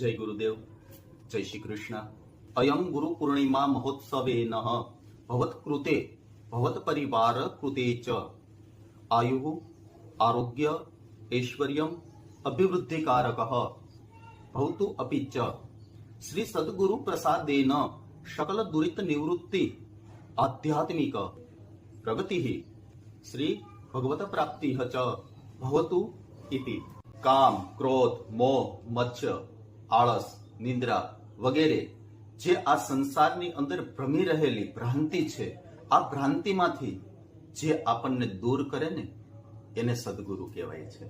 જય ગુરુદેવ, જય શ્રી કૃષ્ણ. અયમ ગુરુ પૂર્ણિમા મહોત્સવે નહ ભવત કૃતે, ભવત પરિવાર કૃતે ચ. આયુ, આરોગ્ય, ઐશ્વર્યમ, અભિવૃદ્ધિકારક. ભવતુ અપી ચ શ્રી સદગુરુ પ્રસાદેન શકલ દુરિત નિવૃત્તિ આધ્યાત્મિક પ્રગતિ. શ્રી ભગવત પ્રાપ્તિ ચ. ભવતુ ઇતિ કામ, ક્રોધ, મોહ મત્સ્ય આળસ, નિંદ્રા વગેરે જે આ સંસારની અંદર ભ્રમી રહેલી ભ્રાંતિ છે, આ ભ્રાંતિમાંથી જે આપણને દૂર કરે ને, એને સદગુરુ કહેવાય છે.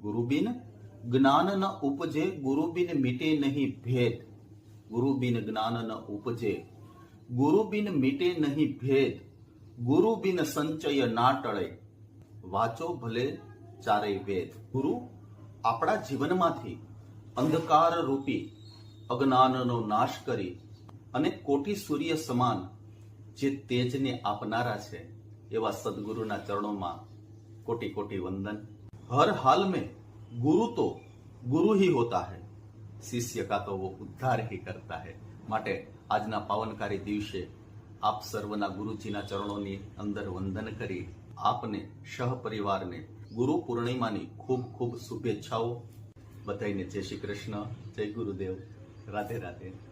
ગુરુબિન જ્ઞાનના ઉપજે, ગુરુબિન મીટે નહીં ભેદ. ગુરુબિન જ્ઞાનના ઉપજે, ગુરુબિન મીટે નહીં ભેદ. ગુરુબિન સંચય ના ટળે. વાંચો ભલે ચારેય વેદ. ગુરુ આપણા જીવનમાંથી અંધકાર રૂપી અજ્ઞાનનો નાશ કરી અને કોટી સૂર્ય સમાન જે તેજને આપનારા છે, એવા સદગુરુના ચરણોમાં કોટી કોટી વંદન. હર હાલ મેં ગુરુ તો ગુરુ હી હોતા હૈ, શિષ્ય કા તો ઉદ્ધાર હી કરતા હૈ. માટે આજના પાવનકારી દિવસે આપ સર્વના ગુરુજીના ચરણોની અંદર વંદન કરી આપને સહ પરિવારને ગુરુ પૂર્ણિમાની ખૂબ ખૂબ શુભેચ્છાઓ બધાઈને જય શ્રી કૃષ્ણ જય ગુરુદેવ. રાધે રાધે.